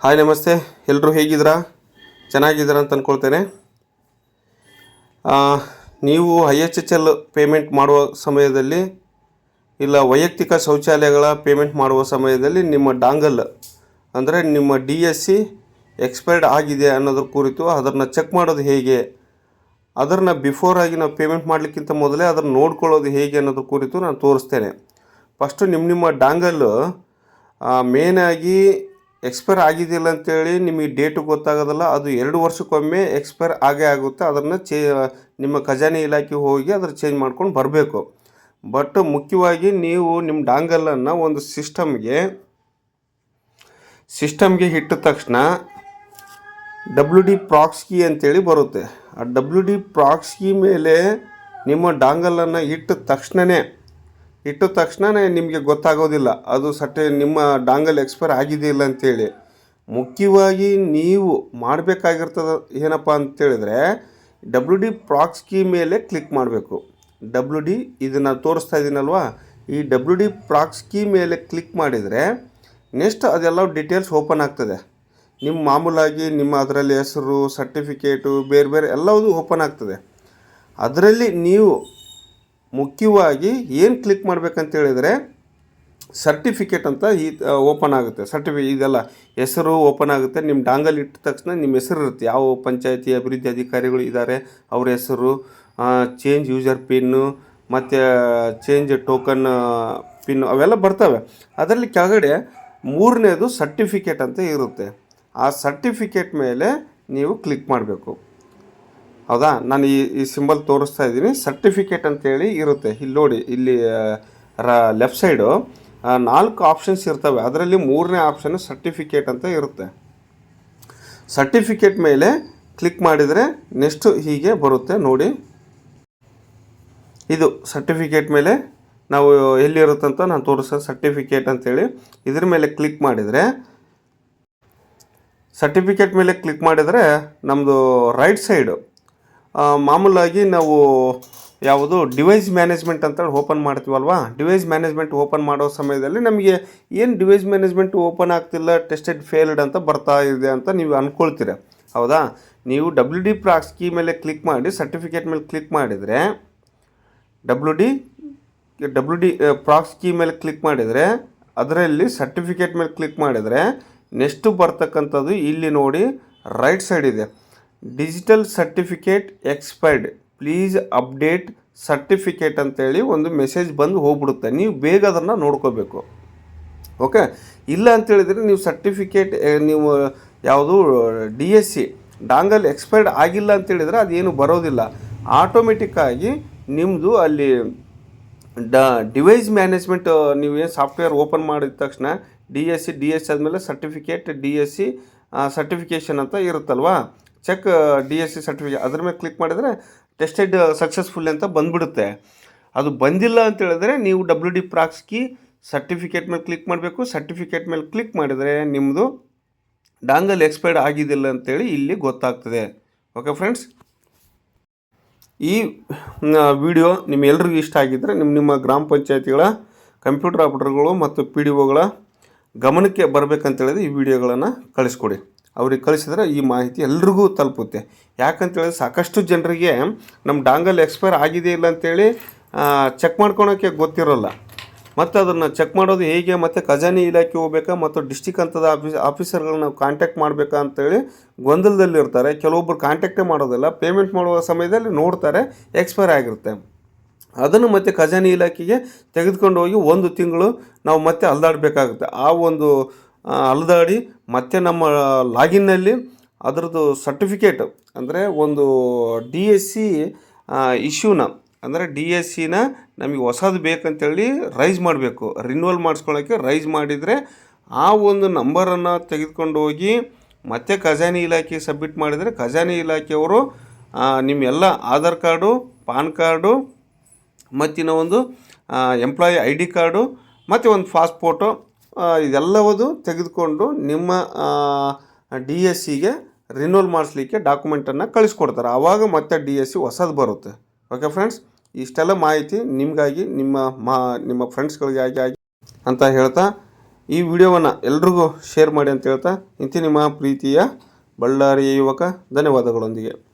Hi ನಮಸ್ತೆ. ಎಲ್ಲರೂ ಹೇಗಿದ್ದೀರಾ? ಚೆನ್ನಾಗಿದ್ದೀರಾ ಅಂತ ಅಂದ್ಕೊಳ್ತೇನೆ ನೀವು I H H L payment ಮಾಡುವ ಸಮಯದಲ್ಲಿ ಇಲ್ಲ ವೈಯಕ್ತಿಕ ಶೌಚಾಲಯಗಳ ಪೇಮೆಂಟ್ ಮಾಡುವ ಸಮಯದಲ್ಲಿ ನಿಮ್ಮ ಡಾಂಗಲ್, ಅಂದರೆ ನಿಮ್ಮ ಡಿ ಎಸ್ ಸಿ ಎಕ್ಸ್ಪೈರ್ಡ್ ಆಗಿದೆ ಅನ್ನೋದ್ರ ಕುರಿತು ಅದನ್ನು ಚೆಕ್ ಮಾಡೋದು ಹೇಗೆ? ಅದನ್ನು ಬಿಫೋರ್ ಆಗಿ ನಾವು ಪೇಮೆಂಟ್ ಮಾಡಲಿಕ್ಕಿಂತ ಮೊದಲೇ ಅದನ್ನು ನೋಡ್ಕೊಳ್ಳೋದು ಹೇಗೆ ಅನ್ನೋದ್ರ ಕುರಿತು ನಾನು ತೋರಿಸ್ತೇನೆ. ಫಸ್ಟು ನಿಮ್ಮ ನಿಮ್ಮ ಡಾಂಗಲ್ಲು ಮೇನಾಗಿ ಎಕ್ಸ್ಪೈರ್ ಆಗಿದ್ದಿಲ್ಲ ಅಂತೇಳಿ ನಿಮಗೆ ಡೇಟು ಗೊತ್ತಾಗೋದಲ್ಲ, ಅದು ಎರಡು ವರ್ಷಕ್ಕೊಮ್ಮೆ ಎಕ್ಸ್ಪೈರ್ ಆಗೇ ಆಗುತ್ತೆ. ಅದನ್ನು ಚೇ, ನಿಮ್ಮ ಖಜಾನೆ ಇಲಾಖೆ ಹೋಗಿ ಅದ್ರ ಚೇಂಜ್ ಮಾಡ್ಕೊಂಡು ಬರಬೇಕು. ಬಟ್ ಮುಖ್ಯವಾಗಿ ನೀವು ನಿಮ್ಮ ಡಾಂಗಲನ್ನು ಒಂದು ಸಿಸ್ಟಮ್ಗೆ ಸಿಸ್ಟಮ್ಗೆ ಇಟ್ಟ ತಕ್ಷಣ ಡಬ್ಲ್ಯೂ ಡಿ ಪ್ರಾಕ್ಸ್ಕಿ ಅಂತೇಳಿ ಬರುತ್ತೆ. ಆ ಡಬ್ಲ್ಯೂ ಡಿ ಪ್ರಾಕ್ಸ್ಕಿ ಮೇಲೆ ನಿಮ್ಮ ಡಾಂಗಲನ್ನು ಇಟ್ಟ ತಕ್ಷಣವೇ ಇಟ್ಟ ತಕ್ಷಣನೇ ನಿಮಗೆ ಗೊತ್ತಾಗೋದಿಲ್ಲ. ಅದು ಸಟ್ಟೆ ನಿಮ್ಮ ಡಾಂಗಲ್ ಎಕ್ಸ್ಪೈರ್ ಆಗಿದೆಯಿಲ್ಲ ಅಂತೇಳಿ. ಮುಖ್ಯವಾಗಿ ನೀವು ಮಾಡಬೇಕಾಗಿರ್ತದ ಏನಪ್ಪ ಅಂತೇಳಿದರೆ ಡಬ್ಲ್ಯೂ ಡಿ ಪ್ರಾಕ್ಸ್ಕಿ ಮೇಲೆ ಕ್ಲಿಕ್ ಮಾಡಬೇಕು. ಡಬ್ಲ್ಯೂ ಡಿ ಇದನ್ನು ತೋರಿಸ್ತಾ ಇದ್ದೀನಲ್ವಾ ಈ ಡಬ್ಲ್ಯೂ ಡಿ ಪ್ರಾಕ್ಸ್ಕಿ ಮೇಲೆ ಕ್ಲಿಕ್ ಮಾಡಿದರೆ ನೆಕ್ಸ್ಟ್ ಅದೆಲ್ಲ ಡೀಟೇಲ್ಸ್ ಓಪನ್ ಆಗ್ತದೆ. ನಿಮ್ಮ ಮಾಮೂಲಾಗಿ ನಿಮ್ಮ ಅದರಲ್ಲಿ ಹೆಸರು ಸರ್ಟಿಫಿಕೇಟು ಬೇರೆ ಬೇರೆ ಎಲ್ಲವೂ ಓಪನ್ ಆಗ್ತದೆ. ಅದರಲ್ಲಿ ನೀವು ಮುಖ್ಯವಾಗಿ ಏನು ಕ್ಲಿಕ್ ಮಾಡ್ಬೇಕಂತ ಹೇಳಿದರೆ ಸರ್ಟಿಫಿಕೇಟ್ ಅಂತ ಈ ಓಪನ್ ಆಗುತ್ತೆ. ಸರ್ಟಿಫಿ ಇದೆಲ್ಲ ಹೆಸರು ಓಪನ್ ಆಗುತ್ತೆ. ನಿಮ್ಮ ಡಾಂಗಲ್ ಇಟ್ಟ ತಕ್ಷಣ ನಿಮ್ಮ ಹೆಸರು ಇರುತ್ತೆ. ಯಾವ ಪಂಚಾಯತಿ ಅಭಿವೃದ್ಧಿ ಅಧಿಕಾರಿಗಳು ಇದ್ದಾರೆ ಅವ್ರ ಹೆಸರು ಚೇಂಜ್ ಯೂಸರ್ ಪಿನ್ನು ಮತ್ತು ಚೇಂಜ್ ಟೋಕನ್ ಪಿನ್ ಅವೆಲ್ಲ ಬರ್ತವೆ. ಅದರಲ್ಲಿ ಕೆಳಗಡೆ ಮೂರನೇದು ಸರ್ಟಿಫಿಕೇಟ್ ಅಂತ ಇರುತ್ತೆ. ಆ ಸರ್ಟಿಫಿಕೇಟ್ ಮೇಲೆ ನೀವು ಕ್ಲಿಕ್ ಮಾಡಬೇಕು. ಹೌದಾ? ನಾನು ಈ ಈ ಸಿಂಬಲ್ ತೋರಿಸ್ತಾ ಇದ್ದೀನಿ. ಸರ್ಟಿಫಿಕೇಟ್ ಅಂತೇಳಿ ಇರುತ್ತೆ. ಇಲ್ಲಿ ನೋಡಿ, ಇಲ್ಲಿ ರ ಲೆಫ್ಟ್ ಸೈಡು ನಾಲ್ಕು ಆಪ್ಷನ್ಸ್ ಇರ್ತವೆ. ಅದರಲ್ಲಿ ಮೂರನೇ ಆಪ್ಷನ್ ಸರ್ಟಿಫಿಕೇಟ್ ಅಂತ ಇರುತ್ತೆ. ಸರ್ಟಿಫಿಕೇಟ್ ಮೇಲೆ ಕ್ಲಿಕ್ ಮಾಡಿದರೆ ನೆಕ್ಸ್ಟ್ ಹೀಗೆ ಬರುತ್ತೆ. ನೋಡಿ. ಇದು ಸರ್ಟಿಫಿಕೇಟ್ ಮೇಲೆ ನಾವು ಎಲ್ಲಿರುತ್ತಂತ ನಾನು ತೋರಿಸೋ ಸರ್ಟಿಫಿಕೇಟ್ ಅಂತೇಳಿ. ಇದ್ರ ಮೇಲೆ ಕ್ಲಿಕ್ ಮಾಡಿದರೆ ಸರ್ಟಿಫಿಕೇಟ್ ಮೇಲೆ ಕ್ಲಿಕ್ ಮಾಡಿದರೆ ನಮ್ಮದು ರೈಟ್ ಸೈಡು ಮಾಮೂಲಾಗಿ ನಾವು ಯಾವುದು ಡಿವೈಸ್ ಮ್ಯಾನೇಜ್ಮೆಂಟ್ ಅಂತೇಳಿ ಓಪನ್ ಮಾಡ್ತೀವಲ್ವಾ? ಡಿವೈಸ್ ಮ್ಯಾನೇಜ್ಮೆಂಟ್ ಓಪನ್ ಮಾಡೋ ಸಮಯದಲ್ಲಿ ನಮಗೆ ಏನು ಡಿವೈಸ್ ಮ್ಯಾನೇಜ್ಮೆಂಟ್ ಓಪನ್ ಆಗ್ತಿಲ್ಲ ಟೆಸ್ಟೆಡ್ ಫೇಲ್ಡ್ ಅಂತ ಬರ್ತಾ ಇದೆ ಅಂತ ನೀವು ಅಂದ್ಕೊಳ್ತೀರ ಹೌದಾ? ನೀವು ಡಬ್ಲ್ಯೂ ಡಿ ಪ್ರಾಕ್ಸ್ ಕೀ ಮೇಲೆ ಕ್ಲಿಕ್ ಮಾಡಿ ಸರ್ಟಿಫಿಕೇಟ್ ಮೇಲೆ ಕ್ಲಿಕ್ ಮಾಡಿದರೆ W D W D ProxKey ಮೇಲೆ ಕ್ಲಿಕ್ ಮಾಡಿದರೆ, ಅದರಲ್ಲಿ ಸರ್ಟಿಫಿಕೇಟ್ ಮೇಲೆ ಕ್ಲಿಕ್ ಮಾಡಿದರೆ ನೆಕ್ಸ್ಟು ಬರ್ತಕ್ಕಂಥದ್ದು ಇಲ್ಲಿ ನೋಡಿ ರೈಟ್ ಸೈಡ್ ಇದೆ. Digital certificate expired. Please update certificate ಅಂತೇಳಿ ಒಂದು ಮೆಸೇಜ್ ಬಂದು ಹೋಗ್ಬಿಡುತ್ತೆ. ನೀವು ಬೇಗ ಅದನ್ನು ನೋಡ್ಕೋಬೇಕು. ಓಕೆ? ಇಲ್ಲ ಅಂತೇಳಿದರೆ ನೀವು ಸರ್ಟಿಫಿಕೇಟ್ ನೀವು ಯಾವುದು, D S C, dongle expired ಆಗಿಲ್ಲ ಅಂತೇಳಿದರೆ ಅದೇನು ಬರೋದಿಲ್ಲ. ಆಟೋಮೆಟಿಕ್ಕಾಗಿ ನಿಮ್ಮದು ಅಲ್ಲಿ ಡ, ಡಿವೈಸ್ ಮ್ಯಾನೇಜ್ಮೆಂಟ್ ಏನು ಸಾಫ್ಟ್ವೇರ್ ಓಪನ್ ಮಾಡಿದ ತಕ್ಷಣ D S C, D S ಆದಮೇಲೆ certificate, D S C certification ಅಂತ ಇರುತ್ತಲ್ವಾ? Check D S C certificate ಅದ್ರ ಮೇಲೆ ಕ್ಲಿಕ್ ಮಾಡಿದರೆ ಟೆಸ್ಟೆಡ್ ಸಕ್ಸಸ್ಫುಲ್ ಅಂತ ಬಂದ್ಬಿಡುತ್ತೆ. ಅದು ಬಂದಿಲ್ಲ ಅಂತ ಹೇಳಿದ್ರೆ ನೀವು ಡಬ್ಲ್ಯೂ ಡಿ ಪ್ರಾಕ್ಸ್ಕಿ ಸರ್ಟಿಫಿಕೇಟ್ ಮೇಲೆ ಕ್ಲಿಕ್ ಮಾಡಬೇಕು. ಸರ್ಟಿಫಿಕೇಟ್ ಮೇಲೆ ಕ್ಲಿಕ್ ಮಾಡಿದರೆ ನಿಮ್ಮದು ಡಾಂಗಲ್ ಎಕ್ಸ್ಪೈರ್ಡ್ ಆಗಿದ್ದಿಲ್ಲ ಅಂತೇಳಿ ಇಲ್ಲಿ ಗೊತ್ತಾಗ್ತದೆ. ಓಕೆ ಫ್ರೆಂಡ್ಸ್ ಈ ವಿಡಿಯೋ ನಿಮ್ಮೆಲ್ಲರಿಗೂ ಇಷ್ಟ ಆಗಿದ್ದರೆ ನಿಮ್ಮ ನಿಮ್ಮ ಗ್ರಾಮ ಪಂಚಾಯತಿಗಳ, ಕಂಪ್ಯೂಟರ್ ಆಪರೇಟರ್ಗಳು ಮತ್ತು ಪಿ ಡಿ ಒಗಳ ಗಮನಕ್ಕೆ ಬರಬೇಕಂತೇಳಿದ್ರೆ ಈ ವಿಡಿಯೋಗಳನ್ನು ಕಳಿಸ್ಕೊಡಿ. ಅವ್ರಿಗೆ ಕಳಿಸಿದ್ರೆ ಈ ಮಾಹಿತಿ ಎಲ್ರಿಗೂ ತಲುಪುತ್ತೆ. ಯಾಕಂತೇಳಿದ್ರೆ ಸಾಕಷ್ಟು ಜನರಿಗೆ ನಮ್ಮ ಡಾಂಗಲ್ ಎಕ್ಸ್ಪೈರ್ ಆಗಿದೆ ಇಲ್ಲ ಅಂತೇಳಿ ಚೆಕ್ ಮಾಡ್ಕೊಳೋಕ್ಕೆ ಗೊತ್ತಿರೋಲ್ಲ. ಮತ್ತು ಅದನ್ನು ಚೆಕ್ ಮಾಡೋದು ಹೇಗೆ, ಮತ್ತು ಖಜಾನೆ ಇಲಾಖೆ ಹೋಗ್ಬೇಕಾ, ಮತ್ತು ಡಿಸ್ಟಿಕ್ ಹಂತದ ಆಫೀಸ್ ಆಫೀಸರ್ಗಳನ್ನ ನಾವು ಕಾಂಟ್ಯಾಕ್ಟ್ ಮಾಡಬೇಕಾ ಅಂತೇಳಿ ಗೊಂದಲದಲ್ಲಿರ್ತಾರೆ ಕೆಲವೊಬ್ಬರು ಕಾಂಟ್ಯಾಕ್ಟೇ ಮಾಡೋದಿಲ್ಲ ಪೇಮೆಂಟ್ ಮಾಡುವ ಸಮಯದಲ್ಲಿ ನೋಡ್ತಾರೆ ಎಕ್ಸ್ಪೈರ್ ಆಗಿರುತ್ತೆ. ಅದನ್ನು ಮತ್ತೆ ಖಜಾನೆ ಇಲಾಖೆಗೆ ತೆಗೆದುಕೊಂಡು ಹೋಗಿ ಒಂದು ತಿಂಗಳು ನಾವು ಮತ್ತೆ ಅಲ್ದಾಡಬೇಕಾಗುತ್ತೆ. ಆ ಒಂದು ಅಲ್ದಾಡಿ ಮತ್ತೆ ನಮ್ಮ ಲಾಗಿನ್ನಲ್ಲಿ ಅದರದ್ದು ಸರ್ಟಿಫಿಕೇಟ್ ಅಂದರೆ ಒಂದು ಡಿ ಎಸ್ ಸಿ ಇಶ್ಯೂನ ಅಂದರೆ ಡಿ ಎಸ್ ಸಿನ ನಮಗೆ ಹೊಸದು ಬೇಕಂತೇಳಿ ರೈಸ್ ಮಾಡಬೇಕು. ರಿನ್ಯೂವಲ್ ಮಾಡಿಸ್ಕೊಳ್ಳೋಕ್ಕೆ ರೈಸ್ ಮಾಡಿದರೆ ಆ ಒಂದು ನಂಬರನ್ನು ತೆಗೆದುಕೊಂಡು ಹೋಗಿ ಮತ್ತೆ ಖಜಾನೆ ಇಲಾಖೆಗೆ ಸಬ್ಮಿಟ್ ಮಾಡಿದರೆ ಖಜಾನೆ ಇಲಾಖೆಯವರು ನಿಮ್ಮೆಲ್ಲ ಆಧಾರ್ ಕಾರ್ಡು, ಪಾನ್ ಕಾರ್ಡು, ಮತ್ತಿನ ಒಂದು ಎಂಪ್ಲಾಯಿ ಐ ಡಿ ಕಾರ್ಡು, ಮತ್ತು ಒಂದು ಪಾಸ್ಪೋರ್ಟು ಇದೆಲ್ಲವುದು ತೆಗೆದುಕೊಂಡು ನಿಮ್ಮ ಡಿ ಎಸ್ ಸಿಗೆ ರಿನ್ಯೂವಲ್ ಮಾಡಿಸ್ಲಿಕ್ಕೆ ಡಾಕ್ಯುಮೆಂಟನ್ನು ಕಳಿಸ್ಕೊಡ್ತಾರೆ. ಆವಾಗ ಮತ್ತೆ ಡಿ ಎಸ್ ಸಿ ಹೊಸದು ಬರುತ್ತೆ. ಓಕೆ ಫ್ರೆಂಡ್ಸ್ ಇಷ್ಟೆಲ್ಲ ಮಾಹಿತಿ ನಿಮಗಾಗಿ, ನಿಮ್ಮ ಮಾ, ನಿಮ್ಮ ಫ್ರೆಂಡ್ಸ್ಗಳಿಗಾಗಿ ಆಗಿ ಅಂತ ಹೇಳ್ತಾ, ಈ ವಿಡಿಯೋವನ್ನು ಎಲ್ರಿಗೂ ಶೇರ್ ಮಾಡಿ ಅಂತ ಹೇಳ್ತಾ, ಇಂತಿ ನಿಮ್ಮ ಪ್ರೀತಿಯ ಬಳ್ಳಾರಿಯ ಯುವಕ, ಧನ್ಯವಾದಗಳೊಂದಿಗೆ.